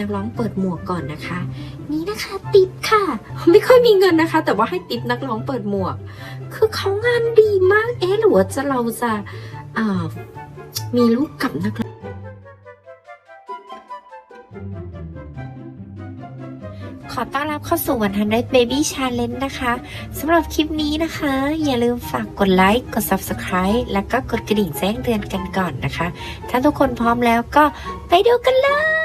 นักร้องเปิดหมวกก่อนนะคะ นี่นะคะติปค่ะ ไม่ค่อยมีเงินนะคะ แต่ว่าให้ติปนักร้องเปิดหมวก คือเขางานดีมากเอ๊หรือว่าจะเราจะามีลูกกับนักร้องขอต้อนรับเข้าสู่วันทันได้ Baby Challenge นะคะสำหรับคลิปนี้นะคะ อย่าลืมฝากกดไลค์กด Subscribe แล้วก็กดกระดิ่งแจ้งเตือนกันก่อนนะคะ ถ้าทุกคนพร้อมแล้วก็ไปดูกันเลย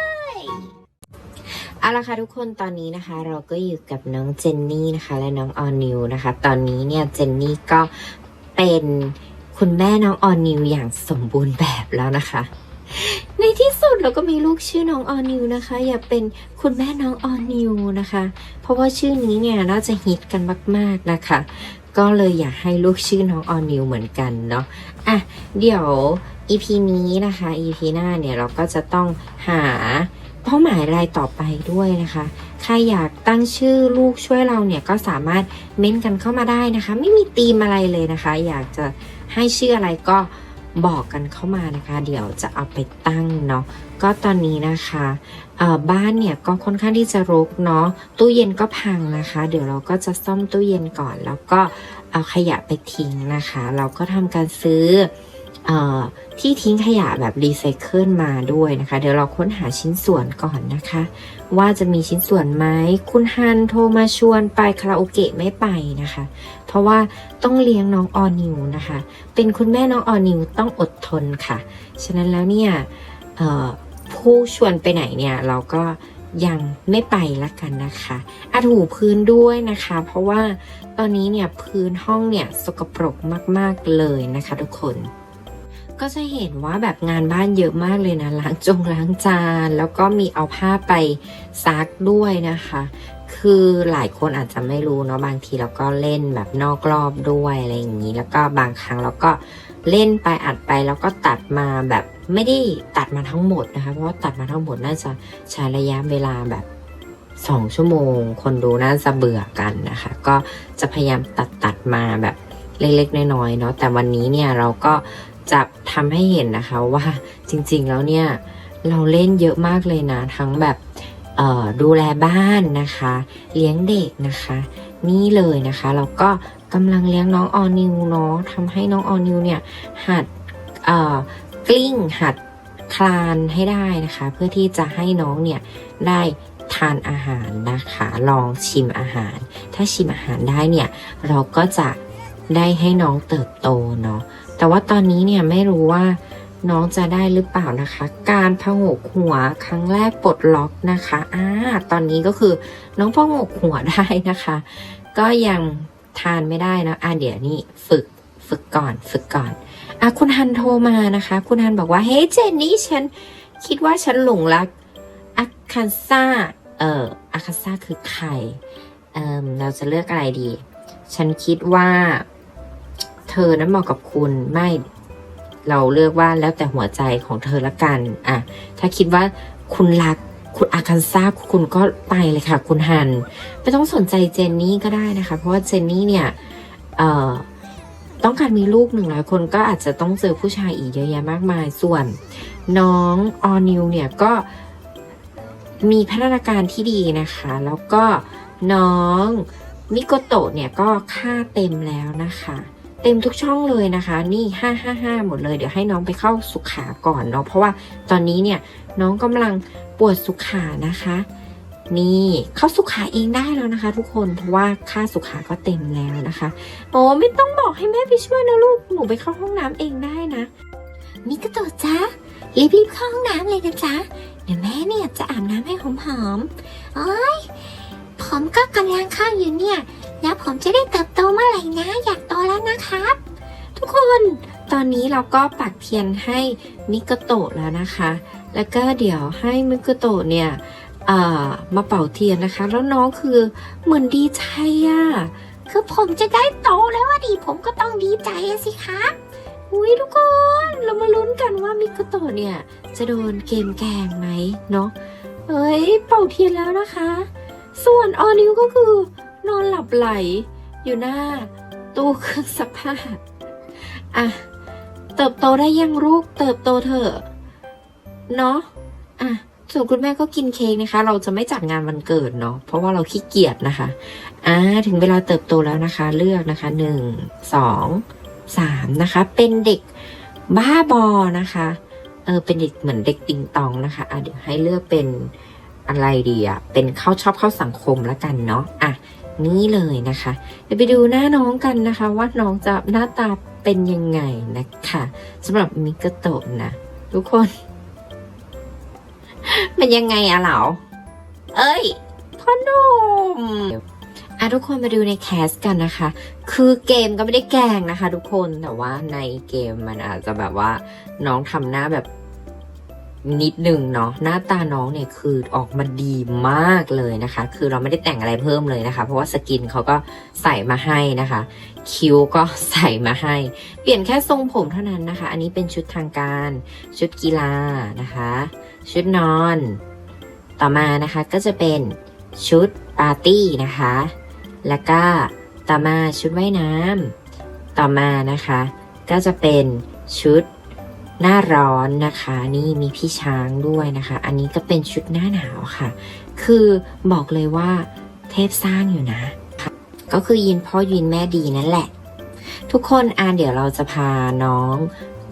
เอาละค่ะทุกคนตอนนี้นะคะ เราก็อยู่กับน้องเจนนี่นะคะ และน้องออนิวนะคะ ตอนนี้เนี่ยเจนนี่ก็เป็นคุณแม่น้องออนิวอย่างสมบูรณ์แบบแล้วนะคะ ในที่สุดเราก็มีลูกชื่อน้องออนิวนะคะ อย่าเป็นคุณแม่น้องออนิวนะคะ เพราะว่าชื่อนี้เนี่ยน่าจะฮิตกันมาก ๆนะคะ ก็เลยอยากให้ลูกชื่อน้องออนิวเหมือนกันเนาะอะเดี๋ยว EP นี้นะคะ EP หน้าเนี่ยเราก็จะต้องหา เป้าหมายรายต่อไปด้วยนะคะ ใครอยากตั้งชื่อลูกช่วยเราเนี่ยก็สามารถเม้นกันเข้ามาได้นะคะ ไม่มีธีมอะไรเลยนะคะ อยากจะให้ชื่ออะไรก็บอกกันเข้ามานะคะ เดี๋ยวจะเอาไปตั้งเนาะก็ตอนนี้นะคะบ้านเนี่ยก็ค่อนข้างที่จะรกเนาะตู้เย็นก็พังนะคะ เดี๋ยวเราก็จะซ่อมตู้เย็นก่อน แล้วก็เอาขยะไปทิ้งนะคะ เราก็ทำการซื้อ ที่ทิ้งขยะแบบรีไซเคิลมาด้วยนะคะ เดี๋ยวเราค้นหาชิ้นส่วนก่อนนะคะ ว่าจะมีชิ้นส่วนไหมคุณฮันโทรมาชวนไปคาราโอเกะไม่ไปนะคะ เพราะว่าต้องเลี้ยงน้องออนิวนะคะ เป็นคุณแม่น้องออนิวต้องอดทนค่ะ ฉะนั้นแล้วเนี่ยผู้ชวนไปไหนเนี่ยเราก็ยังไม่ไปละกันนะคะอาถูพื้นด้วยนะคะ เพราะว่าตอนนี้เนี่ยพื้นห้องเนี่ยสกปรกมากๆเลยนะคะทุกคน ก็จะเห็นว่าแบบงานบ้านเยอะมากเลยนะล้างจงล้างจาน แล้วก็มีเอาผ้าไปซักด้วยนะคะ คือหลายคนอาจจะไม่รู้เนาะบางทีเราก็เล่นแบบนอกรอบด้วยอะไรอย่างนี้ แล้วก็บางครั้งเราก็เล่นไปอัดไปแล้วก็ตัดมาแบบไม่ได้ตัดมาทั้งหมดนะคะ เพราะว่าตัดมาทั้งหมดน่าจะใช้ระยะเวลาแบบสองชั่วโมง คนดูน่าจะเบื่อกันนะคะ ก็จะพยายามตัดตัดมาแบบเล็กๆน้อยๆเนาะแต่วันนี้เนี่ยเราก็ จะทำให้เห็นนะคะว่าจริงๆแล้วเนี่ยเราเล่นเยอะมากเลยนะ ทั้งแบบดูแลบ้านนะคะ เลี้ยงเด็กนะคะ นี่เลยนะคะแล้วก็กำลังเลี้ยงน้องออนิวเนาะทำให้น้องออนิวเนี่ยหัดกลิ้งหัดคลานให้ได้นะคะ เพื่อที่จะให้น้องเนี่ยได้ทานอาหารนะคะ ลองชิมอาหาร ถ้าชิมอาหารได้เนี่ย เราก็จะได้ให้น้องเติบโตเนาะ แต่ว่าตอนนี้เนี่ยไม่รู้ว่าน้องจะได้หรือเปล่านะคะ การพงกหัวครั้งแรกปลดล็อกนะคะอ่าตอนนี้ก็คือน้องพงกหัวได้นะคะ ก็ยังทานไม่ได้นะอะเดี๋ยวนี้ฝึกฝึกก่อนฝึกก่อนอะคุณฮันโทรมานะคะ คุณฮันบอกว่าเฮ้ยเจนนี่ฉันคิดว่าฉันหลงรักอาคาซ่าเอ่ออาคาซ่าคือใครเอ่อเราจะเลือกอะไรดี ฉันคิดว่า เธอนั้นเหมาะกับคุณไม่เราเลือกว่าแล้วแต่หัวใจของเธอละกันอะถ้าคิดว่าคุณรักคุณอาคันซ่าคุณก็ไปเลยค่ะ คุณฮันไม่ต้องสนใจเจนนี่ก็ได้นะคะ เพราะว่าเจนนี่เนี่ยเอ่อต้องการมีลูกหนึ่งร้อยคนก็อาจจะต้องเจอผู้ชายอีกเยอะแยะมากมาย ส่วน น้องออนิวเนี่ยก็มีพัฒนาการที่ดีนะคะ แล้วก็น้องมิโกโตะเนี่ยก็ค่าเต็มแล้วนะคะ เต็มทุกช่องเลยนะคะ นี่ห้าห้าห้าหมดเลย เดี๋ยวให้น้องไปเข้าสุขาก่อนเนาะเพราะว่าตอนนี้เนี่ยน้องกำลังปวดสุขานะคะ นี่เข้าสุขาเองได้แล้วนะคะ ทุกคนเพราะว่าค่าสุขาก็เต็มแล้วนะคะโอ้ไม่ต้องบอกให้แม่ไปช่วยนะลูกหนูไปเข้าห้องน้ำเองได้นะมิกระโตะจ้ารีบๆเข้าห้องน้ำเลยนะจ๊ะเดี๋ยวแม่เนี่ยจะอาบน้ำให้หอมๆโอ้ยผมก็กำลังเข้าอยู่เนี่ย แล้วผมจะได้เติบโตเมื่อไหร่นะอยาก นะครับ ทุกคนตอนนี้เราก็ปักเทียนให้มิกโตะแล้วนะคะ แล้วก็เดี๋ยวให้มิกโตะเนี่ยมาเป่าเทียนนะคะ แล้วน้องคือเหมือนดีใจอะ่ะคือผมจะได้โตแล้วอะดิผมก็ต้องดีใจสิครับอุ้ยทุกคนเรามาลุ้นกันว่ามิโกโตะเนี่ย จะโดนเกมแกงไหมเนาะเอ้ยเป่าเทียนแล้วนะคะ ส่วนออนิวก็คือนอนหลับไหลอยู่หน้า ตู้เครื่องซักผ้าอะเติบโตได้ยังลูกเติบโตเถอะเนาะอะส่วนคุณแม่ก็กินเค้กนะคะ เราจะไม่จัดงานวันเกิดเนาะเพราะว่าเราขี้เกียจนะคะอ่าถึงเวลาเติบโตแล้วนะคะ เลือกนะคะหนึ่งสองสามนะคะ เป็นเด็กบ้าบอนะคะเออเป็นเด็กเหมือนเด็กติงตองนะคะอะเดี๋ยวให้เลือกเป็นอะไรดีอะเป็นเข้าชอบเข้าสังคมแล้วกันเนาะอะ นี่เลยนะคะ เดี๋ยวไปดูหน้าน้องกันนะคะ ว่าน้องจะหน้าตาเป็นยังไงนะคะสำหรับมิกโตะนะ ทุกคนเป็นยังไงอะเหราเอ้ยพ่อหนุ่มอะทุกคนมาดูในแคสกันนะคะ คือเกมก็ไม่ได้แกล้งนะคะ ทุกคนแต่ว่าในเกมมันอาจจะแบบว่าน้องทำหน้าแบบ นิดนึงเนาะหน้าตาน้องเนี่ยคือออกมาดีมากเลยนะคะ คือเราไม่ได้แต่งอะไรเพิ่มเลยนะคะ เพราะว่าสกินเขาก็ใส่มาให้นะคะ คิ้วก็ใส่มาให้ เปลี่ยนแค่ทรงผมเท่านั้นนะคะ อันนี้เป็นชุดทางการ ชุดกีฬานะคะ ชุดนอน ต่อมานะคะก็จะเป็นชุดปาร์ตี้นะคะ แล้วก็ต่อมาชุดว่ายน้ำต่อมานะคะ ก็จะเป็นชุด หน้าร้อนนะคะ นี่มีพี่ช้างด้วยนะคะ อันนี้ก็เป็นชุดหน้าหนาวค่ะ คือบอกเลยว่าเทพสร้างอยู่นะ ก็คือยินพ่อยินแม่ดีนั่นแหละ ทุกคนอ่านเดี๋ยวเราจะพาน้อง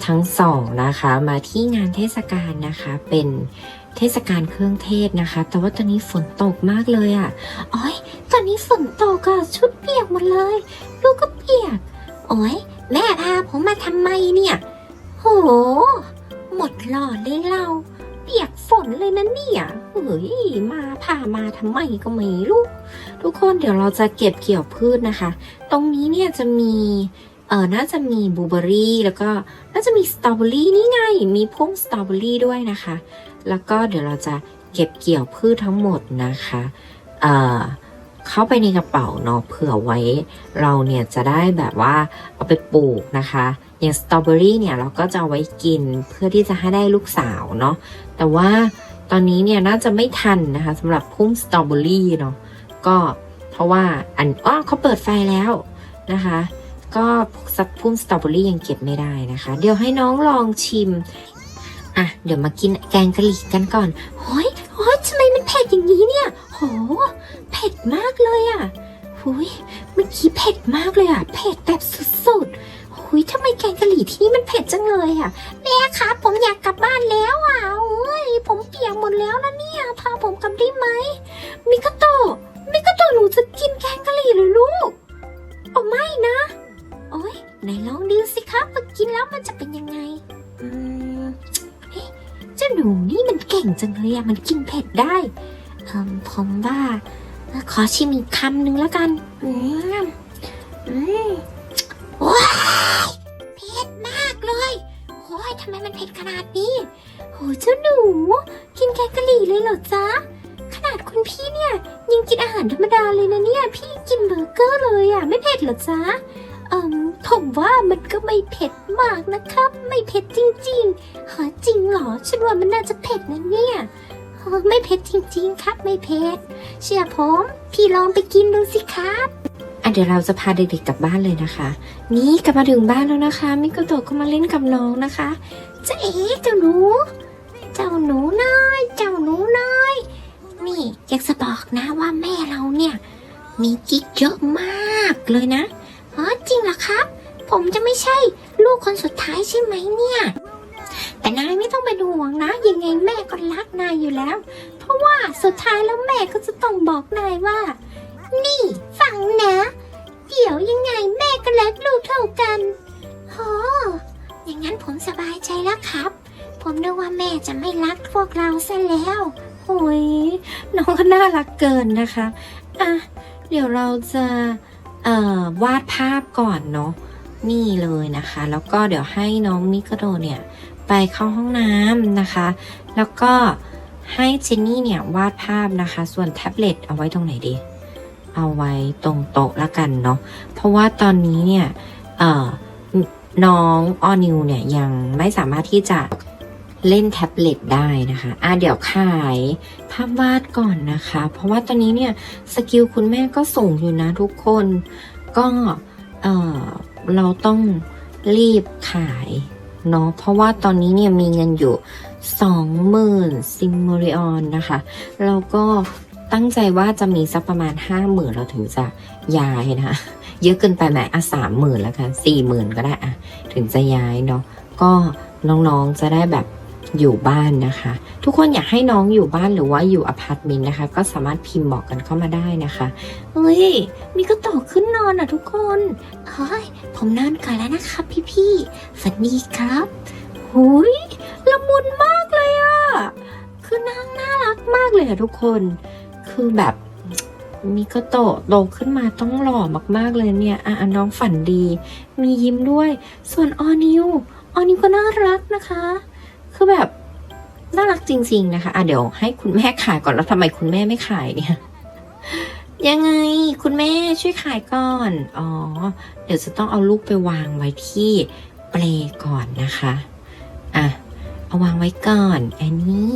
ทั้งสองนะคะ มาที่งานเทศกาลนะคะ เป็นเทศกาลเครื่องเทศนะคะ แต่ว่าตอนนี้ฝนตกมากเลยอะ่ะอ้อยตอนนี้ฝนตกอะชุดเปียกหมดเลย ลูกก็เปียกโอ้ยแม่พาผมมาทำไมเนี่ย โห หมดหลอดเลยเราเปียกฝนเลยนะเนี่ยเฮ้ยมาพามาทำไมก็ไม่รู้ทุกคนเดี๋ยวเราจะเก็บเกี่ยวพืชนะคะ ตรงนี้เนี่ยจะมีเออน่าจะมีบลูเบอรี่แล้วก็น่าจะมีสตรอเบอรี่นี่ไง มีพวงสตรอเบอรี่ด้วยนะคะ แล้วก็เดี๋ยวเราจะเก็บเกี่ยวพืชทั้งหมดนะคะเอ่อเข้าไปในกระเป๋าเนาะเผื่อไว้ เราเนี่ยจะได้แบบว่าเอาไปปลูกนะคะ อย่างสตรอเบอรี่เนี่ยเราก็จะไว้กินเพื่อที่จะให้ได้ลูกสาวเนาะแต่ว่าตอนนี้เนี่ยน่าจะไม่ทันนะคะสำหรับพุ่มสตรอเบอรี่เนาะก็เพราะว่าอันอ้อเขาเปิดไฟแล้วนะคะ ก็สักพุ่มสตรอเบอรี่ยังเก็บไม่ได้นะคะ เดี๋ยวให้น้องลองชิมอะเดี๋ยวมากินแกงกะหรี่กันก่อนโอ้ยโอ้ยทำไมมันเผ็ดอย่างนี้เนี่ยโหเผ็ดมากเลยอะหุยเมื่อกี้เผ็ดมากเลยอะเผ็ดแบบสุดๆ หุยทำไมแกงกะหรี่ที่นี่มันเผ็ดจังเลยอะ แม่คะผมอยากกลับบ้านแล้วอะโอ้ยผมเปียกหมดแล้วนะเนี่ยพาผมกลับได้ไหมมิกาโตะมิกาโตะหนูจะกินแกงกะหรี่เหรือลูกโอ้ไม่นะ โอ้ยไหนลองดูสิครับว่ากินแล้วมันจะเป็นยังไง อืมเฮ้ยเจ้าหนูนี่มันเก่งจังเลยอะมันกินเผ็ดได้เอมผมว่าเอ่อขอชิมอีกคำหนึ่งแล้วกัน อืมอืม ว้ายเผ็ดมากเลยโอ้ยทำไมมันเผ็ดขนาดนี้โหเจ้าหนู กินแกงกะหรี่เลยเหรอจ๊ะ ขนาดคุณพี่เนี่ยยังกินอาหารธรรมดาเลยนะเนี่ย พี่กินเบอร์เกอร์เลยอะไม่เผ็ดเหรอจ๊ะเอืมผมว่ามันก็ไม่เผ็ดมากนะครับ ไม่เผ็ดจริงๆหาจริงเหรอ ฉันว่ามันน่าจะเผ็ดนะเนี่ยไม่เผ็ดจริงๆ ครับ ไม่เผ็ด เชื่อผม พี่ลองไปกินดูสิครับ อะเดี๋ยวเราจะพาเด็กๆกลับบ้านเลยนะคะ นี่กลับมาถึงบ้านแล้วนะคะ มิโกโตะก็มาเล่นกับน้องนะคะเจ๊เอ๋เจ้าหนู เจ้าหนูน้อย เจ้าหนูน้อย นี่อยากจะบอกนะว่าแม่เราเนี่ยมีกิ๊กเยอะมากเลยนะอ๋อจริงเหรอครับ ผมจะไม่ใช่ลูกคนสุดท้ายใช่ไหมเนี่ย แต่นายไม่ต้องเป็นห่วงนะ ยังไงแม่ก็รักนายอยู่แล้ว เพราะว่าสุดท้ายแล้วแม่ก็จะต้องบอกนายว่า นี่ฟังนะ เดี๋ยวยังไงแม่ก็รักลูกเท่ากันโออย่างนั้นผมสบายใจแล้วครับ ผมนึกว่าแม่จะไม่รักพวกเราซะแล้วโอ้ยน้องก็น่ารักเกินนะคะอะเดี๋ยวเราจะเอ่อวาดภาพก่อนเนาะนี่เลยนะคะ แล้วก็เดี๋ยวให้น้องมิกโดเนี่ย ไปเข้าห้องน้ำนะคะ แล้วก็ให้เจนนี่เนี่ยวาดภาพนะคะ ส่วนแท็บเล็ตเอาไว้ตรงไหนดี เอาไว้ตรงโต๊ะละกันเนาะ เพราะว่าตอนนี้เนี่ยน้องออนิวเนี่ยยังไม่สามารถที่จะเล่นแท็บเล็ตได้นะคะ อะเดี๋ยวขายภาพวาดก่อนนะคะ เพราะว่าตอนนี้เนี่ยสกิลคุณแม่ก็สูงอยู่นะทุกคน ก็เออเราต้องรีบขายเนาะ เพราะว่าตอนนี้เนี่ยมีเงินอยู่สองหมื่นซิมโมริออนนะคะ แล้วก็ ตั้งใจว่าจะมีสักประมาณห้าหมื่นเราถึงจะย้ายนะคะเยอะเกินไปไหมอะสามหมื่นแล้วกันสี่หมื่นก็ได้อะถึงจะย้ายเนาะก็น้องๆจะได้แบบอยู่บ้านนะคะ ทุกคนอยากให้น้องอยู่บ้านหรือว่าอยู่อพาร์ตเมนต์นะคะ ก็สามารถพิมพ์บอกกันเข้ามาได้นะคะเฮ้ยมีก็ต่อขึ้นนอนอะทุกคนเฮ้ยผมนอนก่อนแล้วนะครับพี่ๆฝันดีครับหุยละมุนมากเลยอะคือนางน่ารักมากเลยอะทุกคน คือแบบมีก็โตะโตขึ้นมาต้องหล่อมากๆเลยเนี่ยอะอะน้องฝันดี มียิ้มด้วย ส่วนออนิวออนิวก็น่ารักนะคะ คือแบบน่ารักจริง ๆ นะคะ อะเดี๋ยวให้คุณแม่ขายก่อนแล้วทำไมคุณแม่ไม่ขายเนี่ย ยังไงคุณแม่ช่วยขายก่อน อ๋อ เดี๋ยวจะต้องเอาลูกไปวางไว้ที่เปลก่อนนะคะ อะ เอาวางไว้ก่อน อันนี้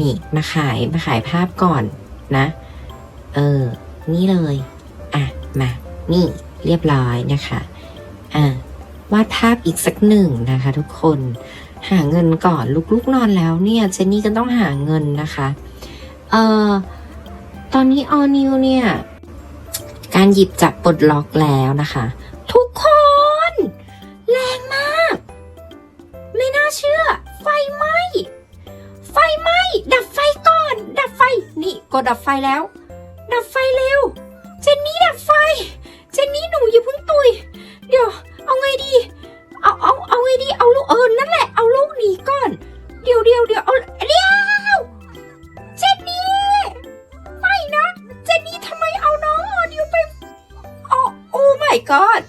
นี่มาขายมาขายภาพก่อนนะ เออ นี่เลย อะ มา นี่เรียบร้อยนะคะ อะวาดภาพอีกสักหนึ่งนะคะ ทุกคน หาเงินก่อนลูกๆนอนแล้วเนี่ยเจนนี่ก็ต้องหาเงินนะคะ เอ่อ ตอนนี้ออนิวเนี่ย การหยิบจับปลดล็อกแล้วนะคะ ทุกคน แรงมาก ไม่น่าเชื่อ ไฟไหม้ กดดับไฟแล้ว ดับไฟเร็ว เจนนี่ดับไฟ เจนนี่หนูอย่าเพิ่งตุย เดี๋ยว เอาไงดี เอาเอาเอาไงดี เอาลูกเออนั่นแหละ เอาลูกหนีก่อน เดี๋ยวเดี๋ยวเดี๋ยวเอาเดี๋ยว เจนนี่ ไม่นะ เจนนี่ทำไมเอาน้องออดิวไป โอ้โอ้ my god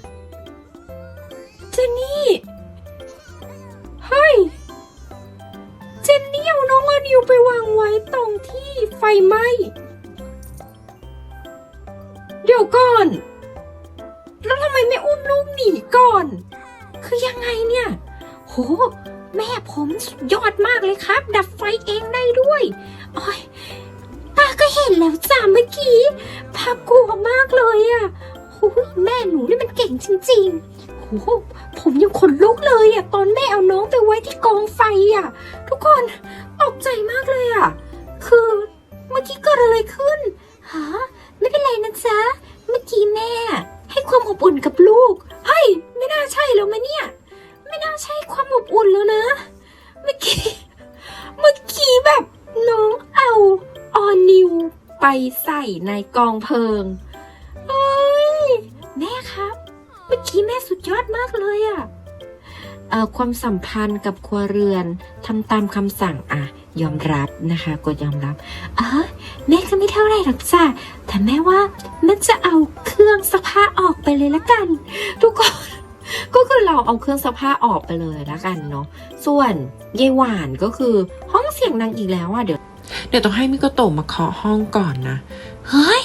อบอุ่นกับลูก เฮ้ย ไม่น่าใช่แล้วมะเนี่ย ไม่น่าใช่ความอบอุ่นแล้วนะ เมื่อกี้ เมื่อกี้แบบน้องเอาออนิวไปใส่ในกองเพลิงเอ้ย แม่ครับ เมื่อกี้แม่สุดยอดมากเลยอะเอ่อความสัมพันธ์กับครัวเรือนทำตามคำสั่งอะยอมรับนะคะกดยอมรับ เออ แม่ก็ไม่เท่าไหรหรอกจ้ะแต่แม่ว่าแม่จะเอาเครื่องซักผ้าออกไปเลยละกัน ทุกคนก็คือเราเอาเครื่องซักผ้าออกไปเลยละกันเนาะส่วนยายหวานก็คือห้องเสียงดังอีกแล้วอะเดี๋ยว เดี๋ยวต้องให้มิโกโตะมาเคาะห้องก่อนนะเฮ้ย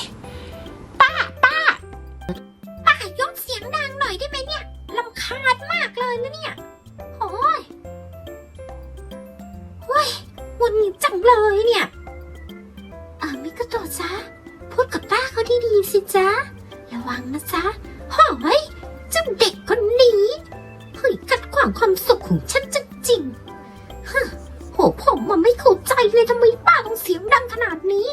ป้าป้าป้ายกเสียงดังหน่อยได้ไหมเนี่ยลำคาญมากเลยนะเนี่ยโอ้ยเฮ้ยหงุดหงิดจังเลยเนี่ยีสิจ๊ะ ระวังนะจ๊ะเฮ้ยเจ้าเด็กคนนี้เฮ้ยกัดขวางความสุขของฉันจริงๆฮะโหผมมันไม่เข้าใจเลยทำไมป้าต้องเสียงดังขนาดนี้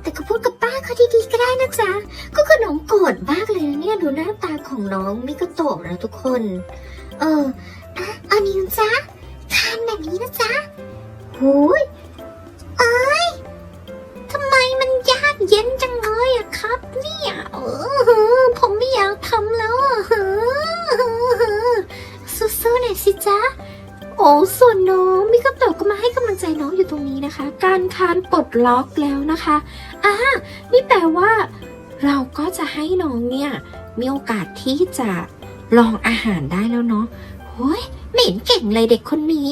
แต่ก็พูดกับป้าเขาดีๆก็ได้นะจ๊ะ ก็คือน้องโกรธมากเลยนะเนี่ยดูหน้าตาของน้องมิกาโตะนะทุกคน เออ ปลดล็อกแล้วนะคะอ่านี่แปลว่า เราก็จะให้น้องเนี่ย มีโอกาสที่จะลองอาหารได้แล้วเนาะโอ้ยเห็นเก่งเลยเด็กคนนี้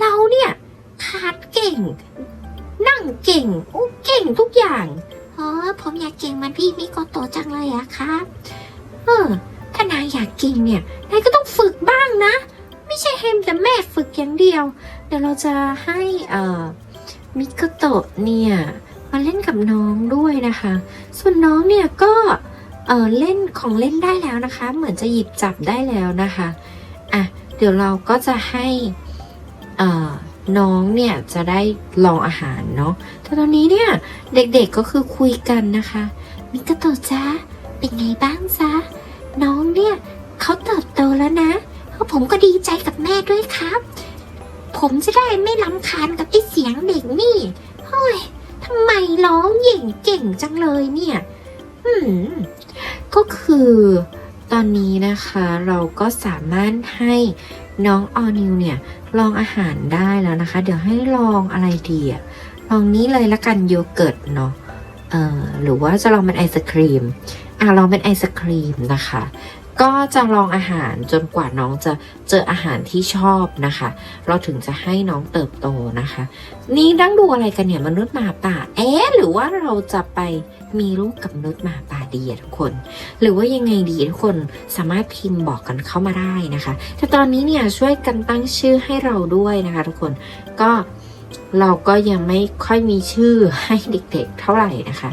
เราเนี่ยคาดเก่ง นั่งเก่งโอ้เก่งทุกอย่างเออผมอยากเก่งมันพี่มิโกโตจังเลยอะครับเออถ้านายายอยากเก่งเนี่ยนายก็ต้องฝึกบ้างนะ ไม่ใช่ให้แต่แม่ฝึกอย่างเดียว เดี๋ยวเราจะให้เอ่อ มิกโตะเนี่ยมาเล่นกับน้องด้วยนะคะ ส่วนน้องเนี่ยก็เออเล่นของเล่นได้แล้วนะคะ เหมือนจะหยิบจับได้แล้วนะคะอะเดี๋ยวเราก็จะให้เออน้องเนี่ยจะได้ลองอาหารเนาะแต่ตอนนี้เนี่ยเด็กๆก็คือคุยกันนะคะ มิกโตะจ้าเป็นไงบ้างจ๊ะน้องเนี่ยเขาเติบโตแล้วนะผมก็ดีใจกับแม่ด้วยครับ ผมจะได้ไม่ลำคาญกับไอ้เสียงเด็กนี่เฮ้ยทำไมร้องเย่งเก่งจังเลยเนี่ยอืมก็คือตอนนี้นะคะเราก็สามารถให้น้องออนิวเนี่ยลองอาหารได้แล้วนะคะ เดี๋ยวให้ลองอะไรดีอะลองนี้เลยละกันโยเกิร์ตเนาะเออหรือว่าจะลองเป็นไอศครีมอะลองเป็นไอศครีมนะคะ ก็จะลองอาหารจนกว่าน้องจะเจออาหารที่ชอบนะคะ เราถึงจะให้น้องเติบโตนะคะ นี่นั่งดูอะไรกันเนี่ยมนุษย์หมาป่า เอ๊ะหรือว่าเราจะไปมีลูกกับมนุษย์หมาป่าดีทุกคน หรือว่ายังไงดีทุกคนสามารถพิมพ์บอกกันเข้ามาได้นะคะ แต่ตอนนี้เนี่ยช่วยกันตั้งชื่อให้เราด้วยนะคะ ทุกคนก็เราก็ยังไม่ค่อยมีชื่อให้เด็กๆเท่าไหร่นะคะ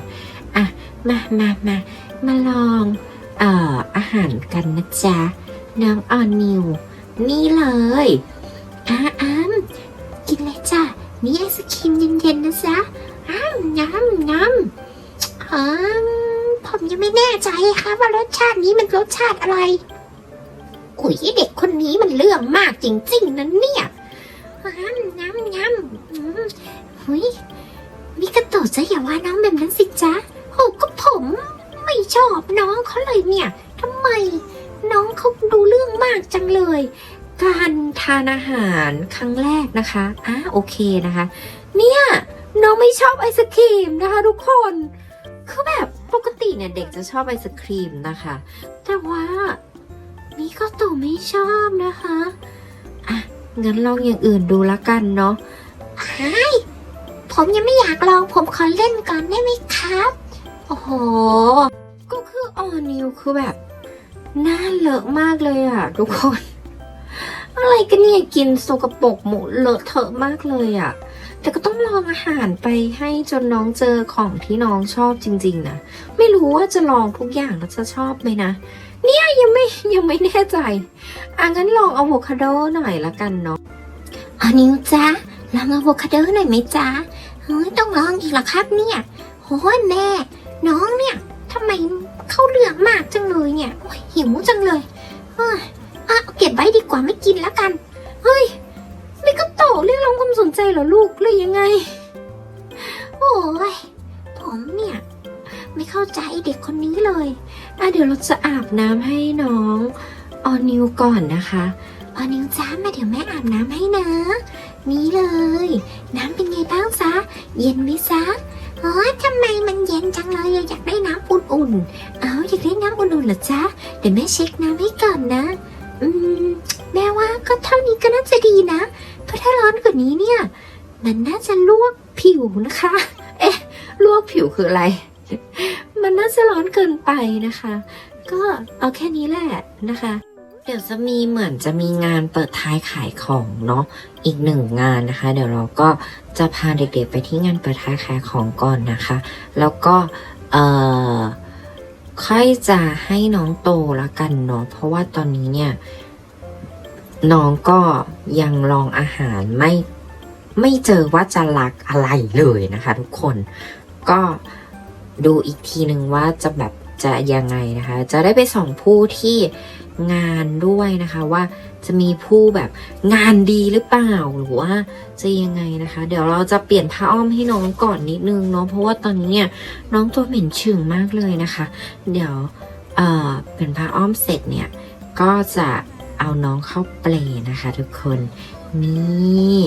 อะมามามามาลอง อ่ออาหารกันนะจ๊ะ น้องออนนิว นี่เลยอ้าอ้ามกินเลยจ้ะมีไอศครีมเย็นๆนะจ๊ะอ้าวน้ำน้ำอืมผมยังไม่แน่ใจครับว่ารสชาตินี้มันรสชาติอะไรอุ้ยไอเด็กคนนี้มันเรื่องมากจริงๆนะเนี่ยอ้าวน้ำน้ำหุยมิกาโตะจะอย่าว่าน้องแบบนั้นสิจ๊ะโหก็ผม ไม่ชอบน้องเขาเลยเนี่ยทำไมน้องเขาดูเรื่องมากจังเลย การทานอาหารครั้งแรกนะคะอะโอเคนะคะ เนี่ยน้องไม่ชอบไอศครีมนะคะ ทุกคนคือแบบปกติเนี่ยเด็กจะชอบไอศครีมนะคะ แต่ว่านี่ก็โตวไม่ชอบนะคะอะงั้นลองอย่างอื่นดูละกันเนาะไอ้ผมยังไม่อยากลองผมขอเล่นก่อนได้ไหมครับ อ้โห ก็คือออนิวคือแบบหน้าเลอะมากเลยอะ ทุกคน อะไรกันเนี่ยกินสกปรกหมูเลอะเทอะมากเลยอะ แต่ก็ต้องลองอาหารไปให้จนน้องเจอของที่น้องชอบจริง ๆนะไม่รู้ว่าจะลองทุกอย่างแล้วจะชอบไหมนะเนี่ยยังไม่ยังไม่แน่ใจอะงั้นลองอะโวคาโดหน่อยละกันเนาะอันนิวจ้าลองอะโวคาโดหน่อยไหมจ้าเฮ้ยต้องลองอีกเหรอครับเนี่ยโอ้ยแม่ น้องเนี่ยทำไมเข้าเรื่องมากจังเลยเนี่ยหิวจังเลยเฮ้ยอะเอาเก็บไว้ดีกว่าไม่กินแล้วกัน เฮ้ยนี่ก็โตเรียกร้องความสนใจเหรอลูกหรือยังไง โอ้ยผมเนี่ยไม่เข้าใจเด็กคนนี้เลยอะเดี๋ยวเราจะอาบน้ำให้น้องออนิวก่อนนะคะออนิวจ้ามาเดี๋ยวแม่อาบน้ำให้นะ นี่เลย น้ำเป็นไงบ้างจ๊ะเย็นไหมจ๊ะ เฮ้ยทำไมมันเย็นจังเลยอะอยากได้น้ำอุ่นๆเอาอยากได้น้ำอุ่นๆเหรอจ๊ะเดี๋ยวแม่เช็คน้ำให้ก่อนนะ อืม แม่ว่าก็เท่านี้ก็น่าจะดีนะ เพราะถ้าร้อนกว่านี้เนี่ย มันน่าจะลวกผิวนะคะ เอ๊ะ ลวกผิวคืออะไร มันน่าจะร้อนเกินไปนะคะ ก็เอาแค่นี้แหละนะคะ เดี๋ยวจะมีเหมือนจะมีงานเปิดท้ายขายของเนาะอีกหนึ่งงานนะคะ เดี๋ยวเราก็จะพาเด็กๆไปที่งานเปิดท้ายขายของก่อนนะคะ แล้วก็เอ่อค่อยจะให้น้องโตละกันเนาะเพราะว่าตอนนี้เนี่ยน้องก็ยังลองอาหารไม่ไม่เจอว่าจะรักอะไรเลยนะคะ ทุกคนก็ดูอีกทีหนึ่งว่าจะแบบจะยังไงนะคะ จะได้ไปส่องผู้ที่ งานด้วยนะคะว่าจะมีผู้แบบงานดีหรือเปล่าหรือว่าจะยังไงนะคะ เดี๋ยวเราจะเปลี่ยนผ้าอ้อมให้น้องก่อนนิดนึงเนาะเพราะว่าตอนนี้เนี่ยน้องตัวเหม็นฉึ่งมากเลยนะคะ เดี๋ยวเอ่อเป็นผ้าอ้อมเสร็จเนี่ยก็จะเอาน้องเข้าเปลนะคะ ทุกคนนี่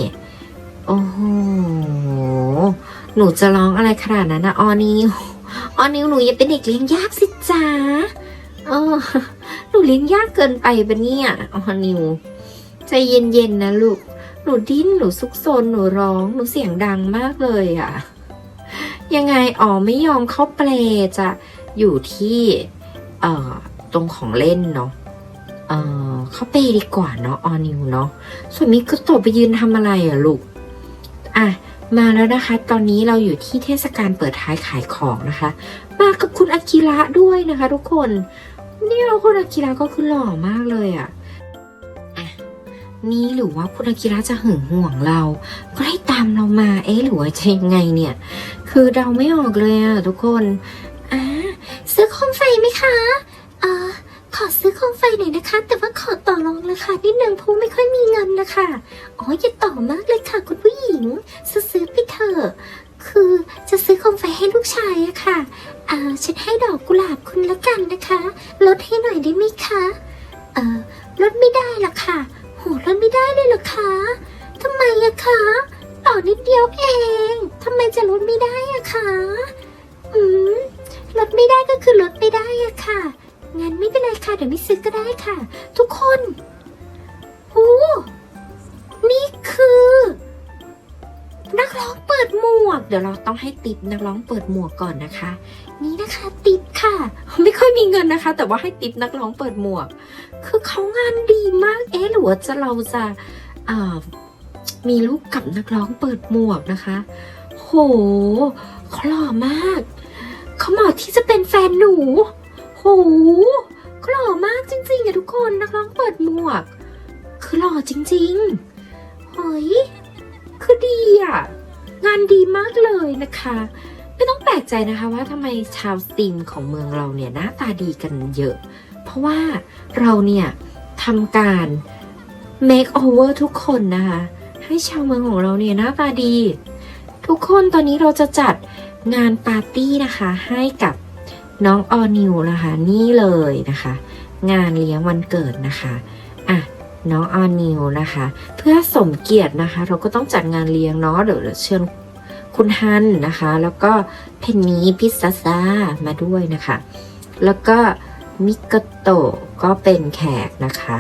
โอ้โหหนูจะร้องอะไรขนาดนั้นนะออนิวออนิวหนูอย่าเป็นเด็กเลี้ยงยากสิจ้าเออ เลี้ยงยากเกินไปปะเนี่ยออนิวใจเย็นๆนะลูก หนูดิ้น หนูซุกซน หนูร้อง หนูเสียงดังมากเลยอะ่ะ ยังไง อ๋อไม่ยอมเข้าเปลจะอยู่ที่ เอ่อ ตรงของเล่นเนาะ เอ่อ เข้าไปดีกว่าเนาะ ออนิวเนาะ ส่วนมิโกโตะไปยืนทำอะไรอะลูก อะ มาแล้วนะคะ ตอนนี้เราอยู่ที่เทศกาลเปิดท้ายขายของนะคะ มากับคุณอากิระด้วยนะคะ ทุกคน นี่เราคุณอากิระก็คือหล่อมากเลยอะอะนี่หรือว่าคุณอากิระจะหึงห่วงเรา ก็ให้ตามเรามาเอ๊ะหรือว่าจะยังไงเนี่ย คือเราไม่ออกเลยอะทุกคนอ่าซื้อโคมไฟไหมคะเอ่อขอซื้อโคมไฟหน่อยนะคะ แต่ว่าขอต่อรองราคานิดนึงเพราะไม่ค่อยมีเงินนะคะอ๋ออย่าต่อมากเลยค่ะ คุณผู้หญิงซื้อๆไปเถอะ คือจะซื้อโคมไฟให้ลูกชายอะค่ะ อ่า ฉันให้ดอกกุหลาบคุณละกันนะคะ ลดให้หน่อยได้ไหมคะ เอ่อลดไม่ได้ละค่ะ โห ลดไม่ได้เลยเหรอคะทำไมอะคะต่อนิดเดียวเอง ทำไมจะลดไม่ได้อะคะ อืม ลดไม่ได้ก็คือลดไม่ได้อะค่ะ งั้นไม่เป็นไรค่ะ เดี๋ยวไม่ซื้อก็ได้ค่ะ ทุกคน โอ้ นี่คือ นักร้องเปิดหมวก เดี๋ยวเราต้องให้ติปนักร้องเปิดหมวกก่อนนะคะ นี่นะคะติปค่ะ ไม่ค่อยมีเงินนะคะ แต่ว่าให้ติปนักร้องเปิดหมวก คือเขางานดีมากเอ๊หรือว่าจะเราจะามีลูกกับนักร้องเปิดหมวกนะคะ โหเขาหล่อมากเขาเหมาะที่จะเป็นแฟนหนู โหเขาหล่อมากจริงๆอะทุกคนนักร้องเปิดหมวก คือหล่อจริงๆเฮ้ย คือดีอะงานดีมากเลยนะคะ ไม่ต้องแปลกใจนะคะว่าทำไมชาวสตรีมของเมืองเราเนี่ยหน้าตาดีกันเยอะ เพราะว่าเราเนี่ยทำการ make over ทุกคนนะคะ ให้ชาวเมืองของเราเนี่ยหน้าตาดี ทุกคนตอนนี้เราจะจัดงานปาร์ตี้นะคะ ให้กับน้องออนิวนะคะ นี่เลยนะคะ งานเลี้ยงวันเกิดนะคะ อะ น้องออนิวนะคะ เพื่อสมเกียรตินะคะ เราก็ต้องจัดงานเลี้ยงเนาะเดี๋ยวเชิญคุณฮันนะคะ แล้วก็เพนนีพิซซาซามาด้วยนะคะ แล้วก็มิกโตะก็เป็นแขกนะคะ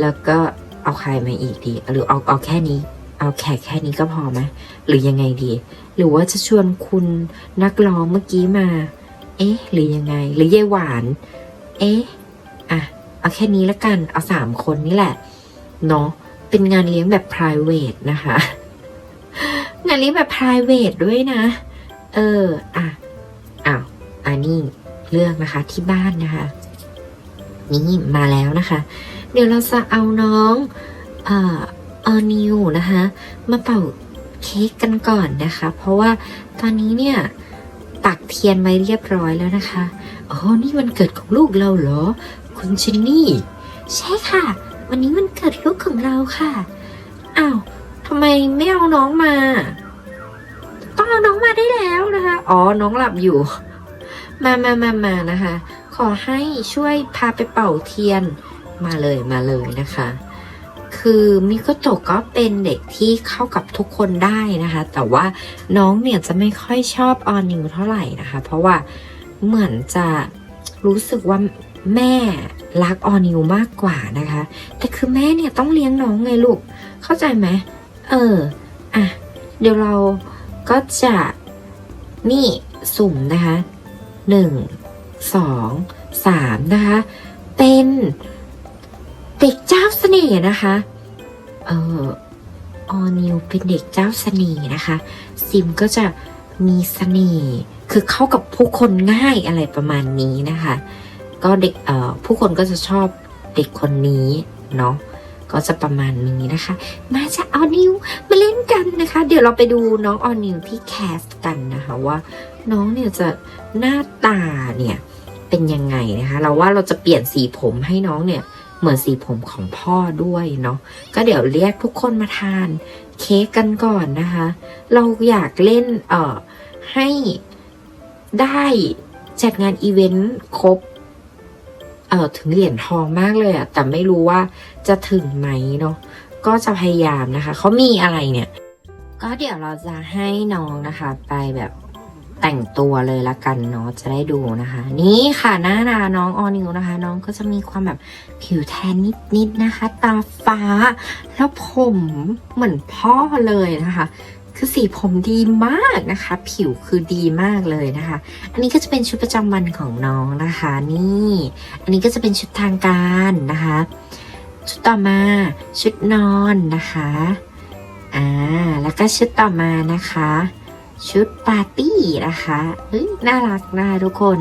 แล้วก็เอาใครมาอีกดี หรือเอาเอาแค่นี้ เอาแขกแค่นี้ก็พอไหมหรือยังไงดี หรือว่าจะชวนคุณนักร้องเมื่อกี้มา เอ๊ะ หรือยังไง หรือยายหวาน เอ๊ะ อะ เอาแค่นี้ละกัน เอาสามคนนี่แหละ เนาะ เป็นงานเลี้ยงแบบ private นะคะ งานเลี้ยงแบบ private ด้วยนะ เออ อะอ้าวอันนี้เลือกนะคะที่บ้านนะคะ นี่มาแล้วนะคะ เดี๋ยวเราจะเอาน้องเอ่อออนิวนะคะ มาเป่าเค้กกันก่อนนะคะ เพราะว่าตอนนี้เนี่ยตักเทียนไว้เรียบร้อยแล้วนะคะ อ๋อ นี่วันเกิดของลูกเราเหรอ คุณชินนี่ ใช่ค่ะ วันนี้วันเกิดลูกของเราค่ะ อ้าวทำไมไม่เอาน้องมา ต้องเอาน้องมาได้แล้วนะคะ อ๋อ น้องหลับอยู่ มามามามานะคะ ขอให้ช่วยพาไปเป่าเทียน มาเลยมาเลยนะคะ คือมิโกโตก็เป็นเด็กที่เข้ากับทุกคนได้นะคะ แต่ว่าน้องเนี่ยจะไม่ค่อยชอบออนิวเท่าไหร่นะคะ เพราะว่าเหมือนจะรู้สึกว่า แม่รักออนิวมากกว่านะคะ แต่คือแม่เนี่ยต้องเลี้ยงน้องไงลูก เข้าใจไหมเออ อะ เดี๋ยวเราก็จะนี่สุ่มนะคะหนึ่งสองสามนะคะ เป็นเด็กเจ้าเสน่ห์นะคะ เออออนิวเป็นเด็กเจ้าเสน่ห์นะคะ ซิมก็จะมีเสน่ห์ คือเข้ากับผู้คนง่ายอะไรประมาณนี้นะคะ ก็เด็กผู้คนก็จะชอบเด็กคนนี้เนาะก็จะประมาณนี้นะคะ มาจะออนิวมาเล่นกันนะคะ เดี๋ยวเราไปดูน้องออนิวที่แคสกันนะคะว่าน้องเนี่ยจะหน้าตาเนี่ยเป็นยังไงนะคะ เราว่าเราจะเปลี่ยนสีผมให้น้องเนี่ยเหมือนสีผมของพ่อด้วยเนาะก็เดี๋ยวเรียกทุกคนมาทานเค้กกันก่อนนะคะ เราอยากเล่นเอ่อให้ได้จัดงานอีเวนต์ครบ ออถึงเหรียญทองมากเลยอะแต่ไม่รู้ว่าจะถึงไหมเนาะก็จะพยายามนะคะเขามีอะไรเนี่ย ก็เดี๋ยวเราจะให้น้องนะคะ ไปแบบแต่งตัวเลยละกันเนาะจะได้ดูนะคะ นี่ค่ะหน้านาน้องออนิวนะคะ น้องก็จะมีความแบบผิวแทนนิดๆนะคะ ตาฟ้า แล้วผมเหมือนพ่อเลยนะคะ คือสีผมดีมากนะคะ ผิวคือดีมากเลยนะคะ อันนี้ก็จะเป็นชุดประจำวันของน้องนะคะ นี่ อันนี้ก็จะเป็นชุดทางการนะคะ ชุดต่อมาชุดนอนนะคะอ่าแล้วก็ชุดต่อมานะคะชุดปาร์ตี้นะคะเฮ้ยน่ารักนะทุกคน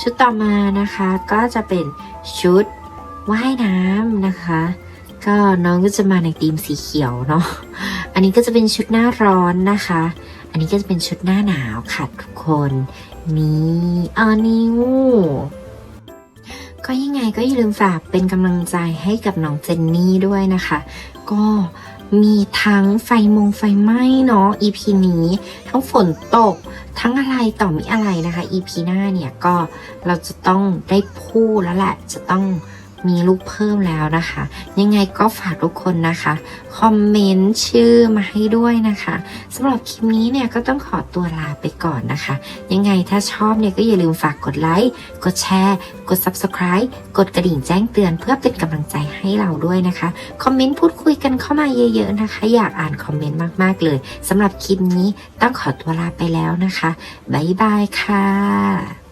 ชุดต่อมานะคะ ก็จะเป็นชุดว่ายน้ำนะคะ ก็น้องก็จะมาในธีมสีเขียวเนาะ อันนี้ก็จะเป็นชุดหน้าร้อนนะคะ อันนี้ก็จะเป็นชุดหน้าหนาวค่ะทุกคนนี่อานิวก็ยังไงก็อย่าลืมฝากเป็นกำลังใจให้กับน้องเจนนี่ด้วยนะคะ ก็มีทั้งไฟมงไฟไหม้เนาะ EP นี้ ทั้งฝนตก ทั้งอะไรต่อมีอะไรนะคะ EP หน้าเนี่ยก็เราจะต้องได้พูดแล้วแหละ จะต้อง มีลูกเพิ่มแล้วนะคะ ยังไงก็ฝากทุกคนนะคะ คอมเมนต์ชื่อมาให้ด้วยนะคะสำหรับคลิปนี้เนี่ยก็ต้องขอตัวลาไปก่อนนะคะ ยังไงถ้าชอบเนี่ยก็อย่าลืมฝากกดไลค์ กดแชร์ กด Subscribe กดกระดิ่งแจ้งเตือนเพื่อเป็นกำลังใจให้เราด้วยนะคะ คอมเมนต์พูดคุยกันเข้ามาเยอะๆนะคะ อยากอ่านคอมเมนต์มากๆเลยสำหรับคลิปนี้ต้องขอตัวลาไปแล้วนะคะบ๊ายบายค่ะ